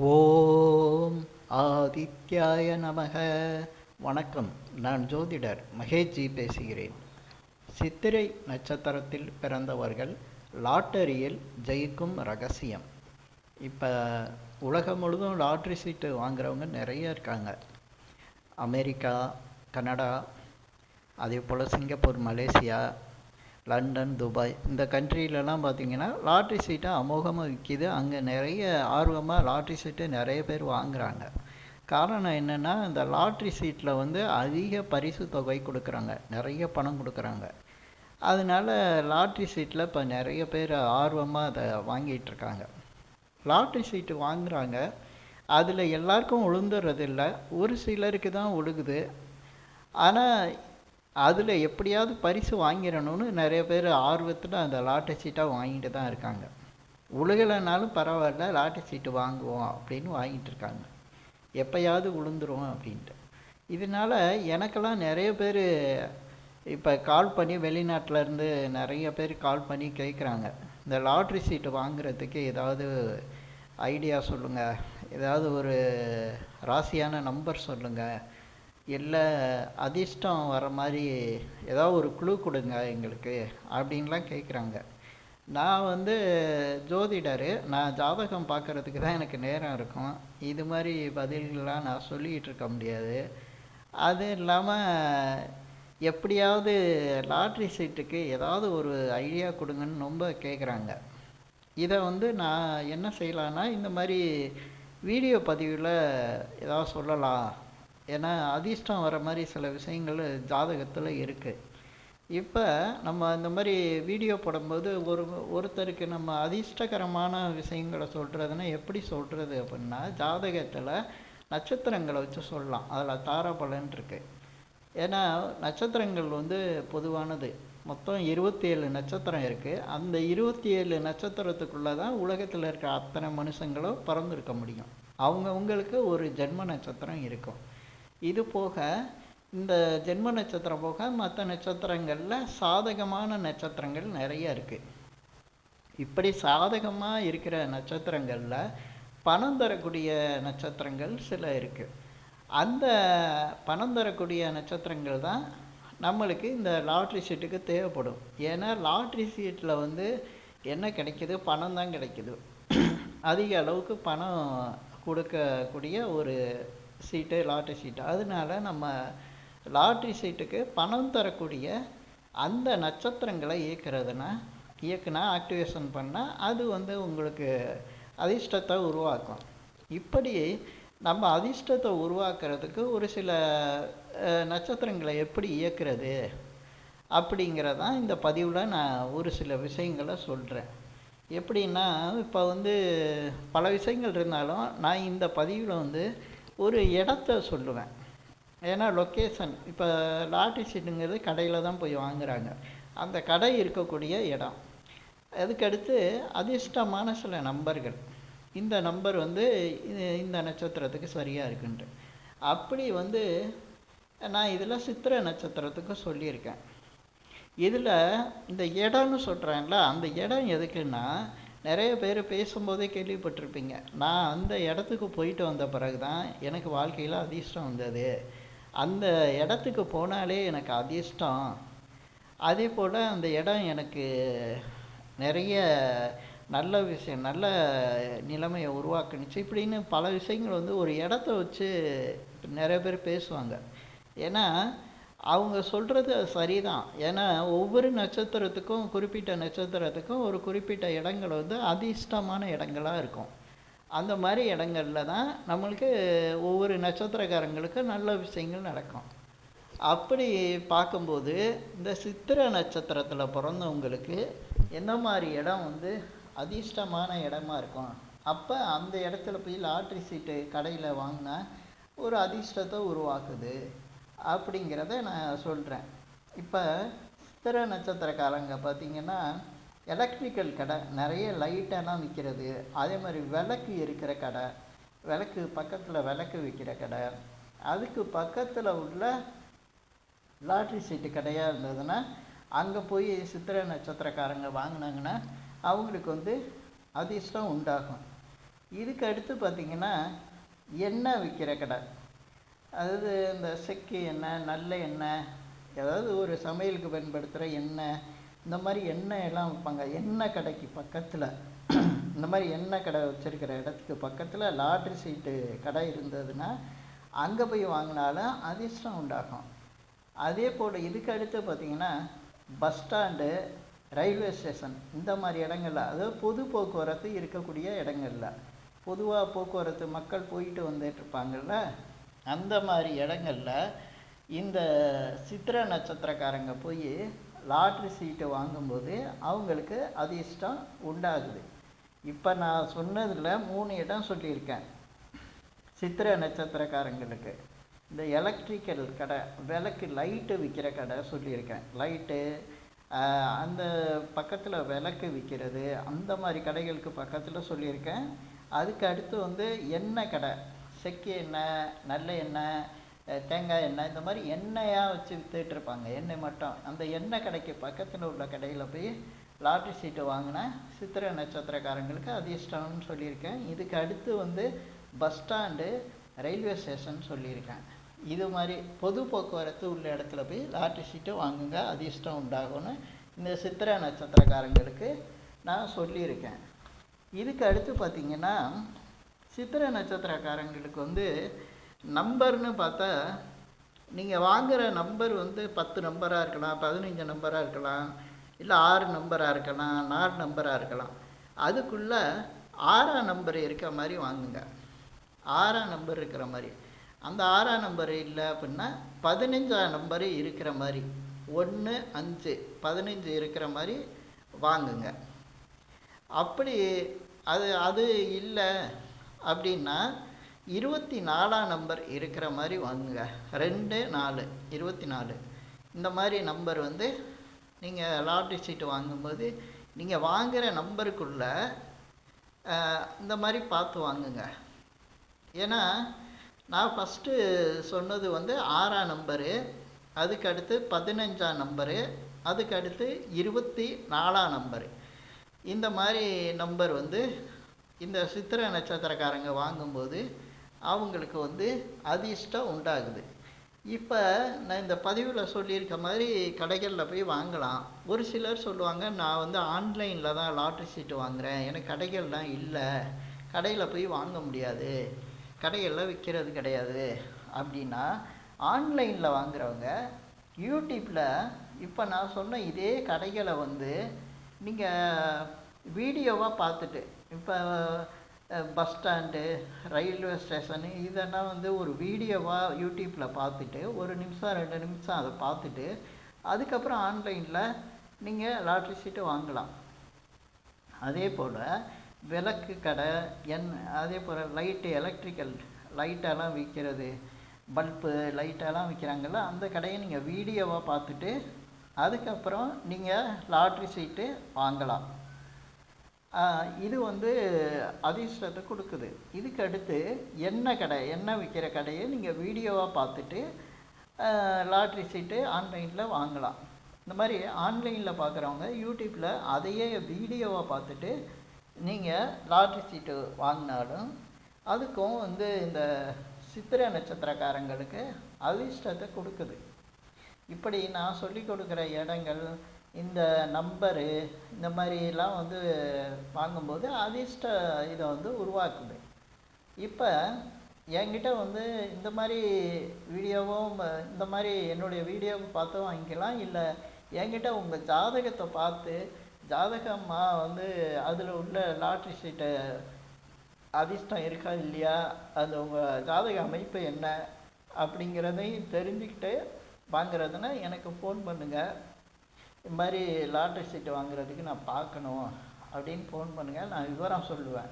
ஓம் ஆதித்யாய நமக. வணக்கம் நான் ஜோதிடர் மகேஷ்ஜி பேசுகிறேன். சித்திரை நட்சத்திரத்தில் பிறந்தவர்கள் லாட்டரியில் ஜெயிக்கும் ரகசியம். இப்போ உலகம் முழுதும் லாட்ரி சீட்டு வாங்குறவங்க நிறைய இருக்காங்க. அமெரிக்கா கனடா அதே போல் சிங்கப்பூர் மலேசியா லண்டன் துபாய். இந்த கண்ட்ரிலலாம் பார்த்தீங்கன்னா லாட்ரி சீட்டை அமோகமாக விற்கிது அங்கே நிறைய ஆர்வமாக லாட்ரி சீட்டு நிறைய பேர் வாங்குறாங்க. காரணம் என்னென்னா இந்த லாட்ரி சீட்டில் வந்து அதிக பரிசு தொகை கொடுக்குறாங்க. நிறைய பணம் கொடுக்குறாங்க. அதனால லாட்ரி சீட்டில் இப்போ நிறைய பேர் ஆர்வமாக அதை வாங்கிட்டுருக்காங்க லாட்ரி சீட்டு வாங்குறாங்க. அதில் எல்லாருக்கும் உளுந்துறது இல்லை ஒரு சிலருக்கு தான் ஒழுகுது ஆனால் அதில் எப்படியாவது பரிசு வாங்கிடணும்னு நிறைய பேர் ஆர்வத்தில் அந்த லாட்டரி சீட்டாக வாங்கிட்டு தான் இருக்காங்க. உழுகலைனாலும் பரவாயில்ல லாட்டரி சீட்டு வாங்குவோம் அப்படின்னு வாங்கிட்டு இருக்காங்க. எப்பயாவது விழுந்துருவோம் அப்படின்ட்டு. இதனால் எனக்கெல்லாம் நிறைய பேர் இப்போ கால் பண்ணி வெளிநாட்டிலேருந்து நிறைய பேர் கால் பண்ணி கேட்குறாங்க இந்த லாட்ரி சீட்டு வாங்குறதுக்கு ஏதாவது ஐடியா சொல்லுங்கள் ஏதாவது ஒரு ராசியான நம்பர் சொல்லுங்கள் இல்லை அதிர்ஷ்டம் வர மாதிரி ஏதாவது ஒரு குழு கொடுங்க எங்களுக்கு அப்படின்லாம் கேட்குறாங்க. நான் வந்து ஜோதிடர் நான் ஜாதகம் பார்க்குறதுக்கு தான் எனக்கு நேரம் இருக்கும். இது மாதிரி பதில்கள்லாம் நான் சொல்லிக்கிட்டு இருக்க முடியாது. அது இல்லாமல் எப்படியாவது லாட்ரி சீட்டுக்கு ஏதாவது ஒரு ஐடியா கொடுங்கன்னு ரொம்ப கேட்குறாங்க. இதை வந்து நான் என்ன செய்யலான்னா இந்த மாதிரி வீடியோ பதிவில் ஏதாவது சொல்லலாம். ஏன்னா அதிர்ஷ்டம் வர மாதிரி சில விஷயங்கள் ஜாதகத்தில் இருக்குது இப்போ நம்ம இந்த மாதிரி வீடியோ போடும்போது ஒரு ஒருத்தருக்கு நம்ம அதிர்ஷ்டகரமான விஷயங்களை சொல்கிறதுனா எப்படி சொல்கிறது அப்படின்னா ஜாதகத்தில் நட்சத்திரங்களை வச்சு சொல்லலாம். அதில் தாராபலன் இருக்கு. ஏன்னா நட்சத்திரங்கள் வந்து பொதுவானது. மொத்தம் இருபத்தி ஏழு நட்சத்திரம் இருக்குது அந்த இருபத்தி ஏழு நட்சத்திரத்துக்குள்ளே தான் உலகத்தில் இருக்கிற அத்தனை மனுஷங்களும் பிறந்திருக்க முடியும். அவங்கவுங்களுக்கு ஒரு ஜென்ம நட்சத்திரம் இருக்கும். இது போக இந்த ஜென்ம நட்சத்திரம் போக மற்ற நட்சத்திரங்களில் சாதகமான நட்சத்திரங்கள் நிறைய இருக்குது இப்படி சாதகமாக இருக்கிற நட்சத்திரங்களில் பணம் தரக்கூடிய நட்சத்திரங்கள் சில இருக்குது அந்த பணம் தரக்கூடிய நட்சத்திரங்கள் தான் நம்மளுக்கு இந்த லாட்ரி சீட்டுக்கு தேவைப்படும். ஏன்னா லாட்ரி சீட்டில் வந்து என்ன கிடைக்கிது? பணம் தான் கிடைக்கிது. அதிக அளவுக்கு பணம் கொடுக்கக்கூடிய ஒரு சீட்டு லாட்ரி சீட்டு. அதனால நம்ம லாட்ரி சீட்டுக்கு பணம் தரக்கூடிய அந்த நட்சத்திரங்களை இயக்கிறதுனா இயக்குனா ஆக்டிவேஷன் பண்ணால் அது வந்து உங்களுக்கு அதிர்ஷ்டத்தை உருவாக்கும். இப்படி நம்ம அதிர்ஷ்டத்தை உருவாக்குறதுக்கு ஒரு சில நட்சத்திரங்களை எப்படி இயக்கிறது அப்படிங்கிறதான் இந்த பதிவில் நான் ஒரு சில விஷயங்களை சொல்கிறேன் எப்படின்னா இப்போ வந்து பல விஷயங்கள் இருந்தாலும் நான் இந்த பதிவில் வந்து ஒரு இடத்த சொல்லுவேன். ஏன்னா லொக்கேஷன் இப்போ லாட்டரி சீட்டுங்கிறது கடையில் தான் போய் வாங்குகிறாங்க அந்த கடை இருக்கக்கூடிய இடம். அதுக்கடுத்து அதிர்ஷ்டமான சில நம்பர்கள். இந்த நம்பர் வந்து இந்த நட்சத்திரத்துக்கு சரியாக இருக்குன்ட்டு. அப்படி வந்து நான் இதில் சித்திரை நட்சத்திரத்துக்கு சொல்லியிருக்கேன். இதில் இந்த இடம்னு சொல்கிறாங்களா அந்த இடம் எதுக்குன்னா நிறைய பேர் பேசும்போதே கேள்விப்பட்டிருப்பீங்க. நான் அந்த இடத்துக்கு போயிட்டு வந்த பிறகு தான் எனக்கு வாழ்க்கையில் அதிர்ஷ்டம் வந்தது. அந்த இடத்துக்கு போனாலே எனக்கு அதிர்ஷ்டம். அதே போல் அந்த இடம் எனக்கு நிறைய நல்ல விஷயம் நல்ல நிலைமையை உருவாக்குனுச்சு. இப்படின்னு பல விஷயங்கள் வந்து ஒரு இடத்த வச்சு நிறைய பேர் பேசுவாங்க. ஏன்னா அவங்க சொல்கிறது சரிதான். ஏன்னா ஒவ்வொரு நட்சத்திரத்துக்கும் குறிப்பிட்ட நட்சத்திரத்துக்கும் ஒரு குறிப்பிட்ட இடங்கள் வந்து அதிர்ஷ்டமான இடங்களாக இருக்கும். அந்த மாதிரி இடங்களில் தான் நம்மளுக்கு ஒவ்வொரு நட்சத்திரக்காரங்களுக்கு நல்ல விஷயங்கள் நடக்கும். அப்படி பார்க்கும்போது இந்த சித்திரை நட்சத்திரத்தில் பிறந்தவங்களுக்கு எந்த மாதிரி இடம் வந்து அதிர்ஷ்டமான இடமா இருக்கும்? அப்போ அந்த இடத்துல போய் லாட்ரி சீட்டு கடையில் வாங்கினா ஒரு அதிர்ஷ்டத்தை உருவாக்குது. அப்படிங்கிறத நான் சொல்கிறேன் இப்போ சித்திரை நட்சத்திரக்காரங்க பார்த்திங்கன்னா எலக்ட்ரிக்கல் கடை நிறைய லைட்டெல்லாம் விற்கிறது அதே மாதிரி விளக்கு இருக்கிற கடை விளக்கு பக்கத்தில் விளக்கு விற்கிற கடை அதுக்கு பக்கத்தில் உள்ள லாட்ரி சீட்டு கடையாக இருந்ததுன்னா அங்கே போய் சித்திரை நட்சத்திரக்காரங்க வாங்கினாங்கன்னா அவங்களுக்கு வந்து அதிர்ஷ்டம் உண்டாகும். இதுக்கு அடுத்து பார்த்திங்கன்னா எண்ணெய் விற்கிற கடை. அதாவது இந்த செக்கு எண்ணெய் நல்ல எண்ணெய் ஏதாவது ஒரு சமையலுக்கு பயன்படுத்துகிற எண்ணெய் இந்த மாதிரி எண்ணெய் எல்லாம் விற்பாங்க எண்ணெய் கடைக்கு பக்கத்தில். இந்த மாதிரி எண்ணெய் கடை வச்சிருக்கிற இடத்துக்கு பக்கத்தில் லாட்ரி சீட்டு கடை இருந்ததுன்னா அங்கே போய் வாங்கினாலும் அதிர்ஷ்டம் உண்டாகும். அதே போல் இதுக்கு அடுத்து பார்த்திங்கன்னா பஸ் ஸ்டாண்டு ரயில்வே ஸ்டேஷன் இந்த மாதிரி இடங்கள்ல அதாவது பொது போக்குவரத்து இருக்கக்கூடிய இடங்கள்ல. பொதுவாக போக்குவரத்து மக்கள் போயிட்டு வந்துட்டு இருப்பாங்கள்ல அந்த மாதிரி இடங்கள்ல இந்த சித்திர நட்சத்திரக்காரங்க போய் லாட்ரி சீட்டு வாங்கும்போது அவங்களுக்கு அதிர்ஷ்டம் உண்டாகுது. இப்போ நான் சொன்னதில் மூணு இடம் சொல்லியிருக்கேன். சித்திர நட்சத்திரக்காரங்களுக்கு. இந்த எலக்ட்ரிக்கல் கடை விளக்கு லைட்டு விற்கிற கடை சொல்லியிருக்கேன். லைட்டு அந்த பக்கத்தில் விளக்கு விற்கிறது அந்த மாதிரி கடைகளுக்கு பக்கத்தில் சொல்லியிருக்கேன். அதுக்கு அடுத்து வந்து எண்ணெய் கடை? செக்கு எண்ணெய் நல்ல எண்ணெய் தேங்காய் எண்ணெய் இந்த மாதிரி எண்ணெயாக வச்சு வித்துட்டு இருப்பாங்க எண்ணெய் மட்டும். அந்த எண்ணெய் கடைக்கு பக்கத்தில் உள்ள கடையில் போய் லாட்ரி சீட்டு வாங்கினா சித்திரை நட்சத்திரக்காரங்களுக்கு அதிர்ஷ்டம்னு சொல்லியிருக்கேன். இதுக்கு அடுத்து வந்து பஸ் ஸ்டாண்டு ரயில்வே ஸ்டேஷன் சொல்லியிருக்கேன். இது மாதிரி பொது போக்குவரத்து உள்ள இடத்துல போய் லாட்ரி சீட்டு வாங்குங்க அதிர்ஷ்டம் உண்டாகும்னு இந்த சித்திரை நட்சத்திரக்காரங்களுக்கு நான் சொல்லியிருக்கேன். இதுக்கு அடுத்து பார்த்தீங்கன்னா சித்திரை நட்சத்திரக்காரங்களுக்கு வந்து நம்பர்னு பார்த்தா நீங்கள் வாங்குகிற நம்பர் வந்து பத்து நம்பராக இருக்கலாம் பதினஞ்சு நம்பராக இருக்கலாம் இல்லை ஆறு நம்பராக இருக்கலாம் நாலு நம்பராக இருக்கலாம். அதுக்குள்ளே ஆறாம் நம்பர் இருக்க மாதிரி வாங்குங்க. ஆறாம் நம்பர் இருக்கிற மாதிரி. அந்த ஆறாம் நம்பர் இல்லை அப்படின்னா பதினஞ்சாம் நம்பர் இருக்கிற மாதிரி. ஒன்று அஞ்சு பதினஞ்சு இருக்கிற மாதிரி வாங்குங்க. அப்படி அது அது இல்லை அப்படின்னா இருபத்தி நாலாம் நம்பர் இருக்கிற மாதிரி வாங்குங்க. ரெண்டு நாலு இருபத்தி நாலு. இந்த மாதிரி நம்பர் வந்து நீங்கள் லாட்ரி சீட்டு வாங்கும்போது நீங்கள் வாங்குகிற நம்பருக்குள்ள இந்த மாதிரி பார்த்து வாங்குங்க. ஏன்னா நான் ஃபஸ்ட்டு சொன்னது வந்து ஆறாம் நம்பரு அதுக்கு அடுத்து பதினஞ்சாம் நம்பரு அதுக்கு அடுத்து இருபத்தி நாலாம் நம்பரு இந்த மாதிரி நம்பர் வந்து இந்த சித்திரை நட்சத்திரக்காரங்க வாங்கும்போது அவங்களுக்கு வந்து அதிர்ஷ்டம் உண்டாகுது. இப்போ நான் இந்த பதிவில் சொல்லியிருக்க மாதிரி கடைகளில் போய் வாங்கலாம். ஒரு சிலர் சொல்லுவாங்க நான் வந்து ஆன்லைனில் தான் லாட்ரி சீட்டு வாங்குறேன். எனக்கு கடைகள்லாம் இல்லை. கடையில் போய் வாங்க முடியாது. கடைகளில் விற்கிறது கிடையாது. அப்படின்னா ஆன்லைனில் வாங்குறவங்க யூடியூப்பில் இப்போ நான் சொன்ன இதே கடைகளை வந்து நீங்கள் வீடியோவாக பார்த்துட்டு இப்போ பஸ் ஸ்டாண்டு ரயில்வே ஸ்டேஷனு இதெல்லாம் வந்து ஒரு வீடியோவாக யூடியூப்பில் பார்த்துட்டு ஒரு நிமிஷம் ரெண்டு நிமிஷம் அதை பார்த்துட்டு அதுக்கப்புறம் ஆன்லைனில் நீங்கள் லாட்ரி சீட்டு வாங்கலாம். அதே போல் விளக்கு கடை எண் அதே போல் லைட்டு எலக்ட்ரிக்கல் லைட்டெல்லாம் விற்கிறது பல்பு லைட்டெல்லாம் விற்கிறாங்கல்ல அந்த கடையை நீங்கள் வீடியோவாக பார்த்துட்டு அதுக்கப்புறம் நீங்கள் லாட்ரி சீட்டு வாங்கலாம். இது வந்து அதிர்ஷ்டத்தை கொடுக்குது. இதுக்கு அடுத்து எண்ணெய் கடை எண்ணெய் விற்கிற கடையை நீங்கள் வீடியோவாக பார்த்துட்டு லாட்ரி சீட்டு ஆன்லைனில் வாங்கலாம். இந்த மாதிரி ஆன்லைனில் பார்க்குறவங்க யூடியூப்பில் அதையே வீடியோவாக பார்த்துட்டு நீங்கள் லாட்ரி சீட்டு வாங்கினாலும் அதுக்கும் வந்து இந்த சித்திரை நட்சத்திரக்காரங்களுக்கு அதிர்ஷ்டத்தை கொடுக்குது. இப்படி நான் சொல்லி கொடுக்குற இடங்கள் இந்த நம்பரு இந்த மாதிரிலாம் வந்து வாங்கும்போது அதிர்ஷ்ட இதை வந்து உருவாக்குது. இப்போ என்கிட்ட வந்து இந்த மாதிரி வீடியோவும் இந்த மாதிரி என்னுடைய வீடியோவை பார்த்தும் வாங்கிக்கலாம் இல்லை என்கிட்ட உங்கள் ஜாதகத்தை பார்த்து ஜாதகமாக வந்து அதில் உள்ள லாட்ரி சீட்டை அதிர்ஷ்டம் இருக்கா இல்லையா அது உங்கள் ஜாதக அமைப்பு என்ன அப்படிங்கிறதையும் தெரிஞ்சுக்கிட்டு வாங்குறதுன்னா எனக்கு ஃபோன் பண்ணுங்கள் இது மாதிரி லாட்ரி சீட்டு வாங்குறதுக்கு நான் பார்க்கணும் அப்படின்னு ஃபோன் பண்ணுங்கள் நான் விவரம் சொல்லுவேன்.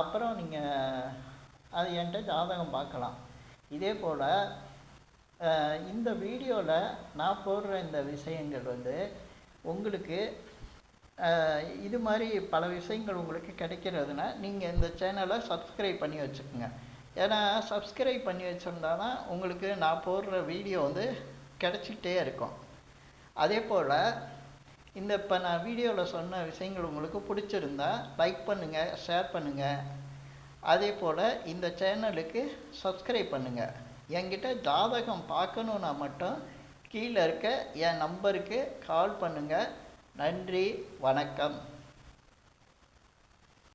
அப்புறம் நீங்கள் அது என்கிட்ட ஜாதகம் பார்க்கலாம். இதே போல் இந்த வீடியோவில் நான் போடுற இந்த விஷயங்கள் வந்து உங்களுக்கு இது மாதிரி பல விஷயங்கள் உங்களுக்கு கிடைக்கிறதுனா நீங்கள் இந்த சேனலை சப்ஸ்கிரைப் பண்ணி வச்சுக்கோங்க. ஏன்னா சப்ஸ்கிரைப் பண்ணி வச்சுருந்தா தான் உங்களுக்கு நான் போடுற வீடியோ வந்து கிடச்சிக்கிட்டே இருக்கும். அதே போல் இந்த இப்போ நான் வீடியோவில் சொன்ன விஷயங்கள் உங்களுக்கு பிடிச்சிருந்தா லைக் பண்ணுங்கள் ஷேர் பண்ணுங்கள் அதே போல் இந்த சேனலுக்கு சப்ஸ்கிரைப் பண்ணுங்கள் என்கிட்ட ஜாதகம் பார்க்கணுன்னா மட்டும் கீழே இருக்க என் நம்பருக்கு கால் பண்ணுங்கள் நன்றி வணக்கம்.